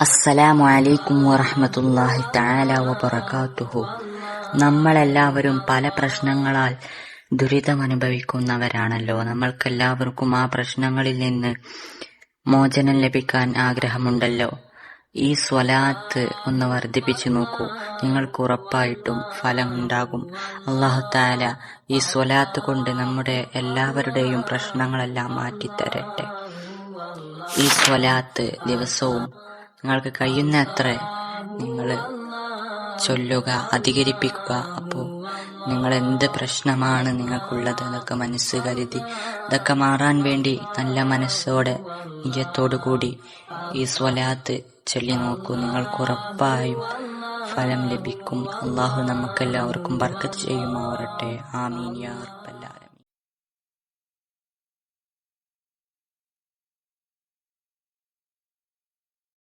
അസ്സലാമു അലൈക്കും വറഹ്മത്തുള്ളാഹി താല വബറകാതുഹു. നമ്മളെല്ലാവരും പല പ്രശ്നങ്ങളാൽ ദുരിതമനുഭവിക്കുന്നവരാണല്ലോ നമ്മൾക്കെല്ലാവർക്കും ആ പ്രശ്നങ്ങളിൽ നിന്ന് മോചനം ലഭിക്കാൻ ആഗ്രഹമുണ്ടല്ലോ. ഈ സ്വലാത്ത് ഒന്ന് വർദ്ധിപ്പിച്ചു നോക്കൂ. നിങ്ങൾക്ക് ഉറപ്പായിട്ടും ഫലം ഉണ്ടാകും അള്ളാഹു താല ഈ സ്വലാത്ത് കൊണ്ട് നമ്മുടെ എല്ലാവരുടെയും പ്രശ്നങ്ങളെല്ലാം മാറ്റിത്തരട്ടെ. ഈ സ്വലാത്ത് ദിവസവും നിങ്ങൾക്ക് കഴിയുന്ന അത്ര നിങ്ങൾ ചൊല്ലുക അധികരിപ്പിക്കുക. അപ്പോൾ നിങ്ങൾ എന്ത് പ്രശ്നമാണ് നിങ്ങൾക്കുള്ളത്? അതൊക്കെ മനസ്സ് കരുതി. അതൊക്കെ മാറാൻ വേണ്ടി നല്ല മനസ്സോടെ നിയത്തോടു കൂടി ഈ സ്വലാത്ത് ചൊല്ലി നോക്കൂ. നിങ്ങൾക്ക് ഉറപ്പായും ഫലം ലഭിക്കും. അള്ളാഹു നമുക്കെല്ലാവർക്കും ബർക്കത്ത് ചെയ്യുമാവട്ടെ ആമീൻ യാ റബ്ബ്.